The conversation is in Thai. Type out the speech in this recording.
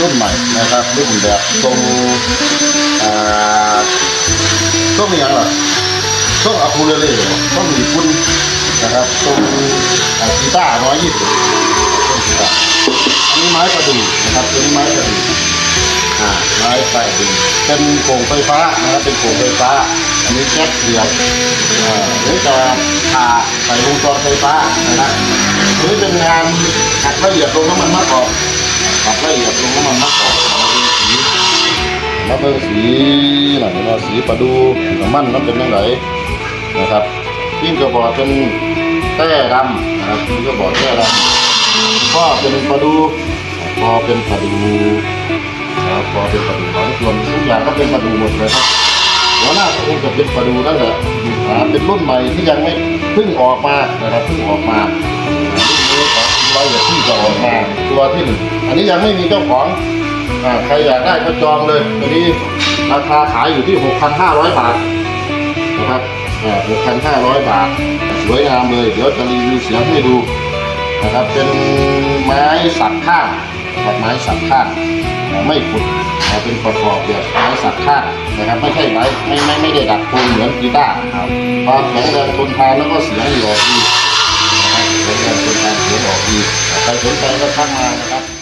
รุ่นใหม่นะครับรุ่นแบบทรงอ่าทรงอย่างไรทรงอะคูเลเล่ทรงญี่ปุ่นนะครับทรงอ่ากีตาร์น้อยยี่สิบทรงกีตาร์อันนี้ไม้ประดู่นะครับตัวนี้ไม้ประดู่อ่าไม้ประดู่เป็นโครงไฟฟ้านะครับเป็นโครงไฟฟ้า อันนี้แก๊สเสียบอ่าหรือจะผ่าใส่วงจรไฟฟ้านะครับตัวนี้เป็นงานขัดละเอียดลงน้ำมันมะกอก ขัดละเอียดลงน้ำมันมะกอกมาเบิ่งสีมาเบิ่งสีหน่อยว่าสีประดูน้ำมันมันเป็นยังไงนะครับพิมพ์กระบอกเป็นแต้ดำนะครับพิมพ์กระบอกแต้ดำก็เป็นประดูพอเป็นประดูนะครับพอเป็นประดูของส่วนทุกอย่างก็เป็นประดูหมดเลยครับหัวหน้าคงจะเป็นประดูนั่นแหละอ่าเป็นรุ่นใหม่ที่ยังไม่เพิ่งออกมานะครับเพิ่งออกมา ตัวที่หนึ่งอันนี้ยังไม่มีเจ้าของอ่าใครอยากได้ก็จองเลยตัวนี้ราคาขายอยู่ที่ 6,500 บาทนะครับอ่า6,500 บาท สวยงามเลย เดี๋ยวจะรีวิวเสียงให้ดูนะครับเป็นไม้สักข้างนะครับไม้สักข้างไม่ขุดเป็นประกอบแบบไม้สักข้างนะครับ ไม่ใช่ไม้ไม่ไม่ไม่ได้ดัดโครงเหมือนกีตาร์ครับความแข็งแรงทนทานแล้วก็เสียงดีออกดีนะครับแข็งแรงทนทานเสียงออกดี ใครสนใจก็ทักมานะครับ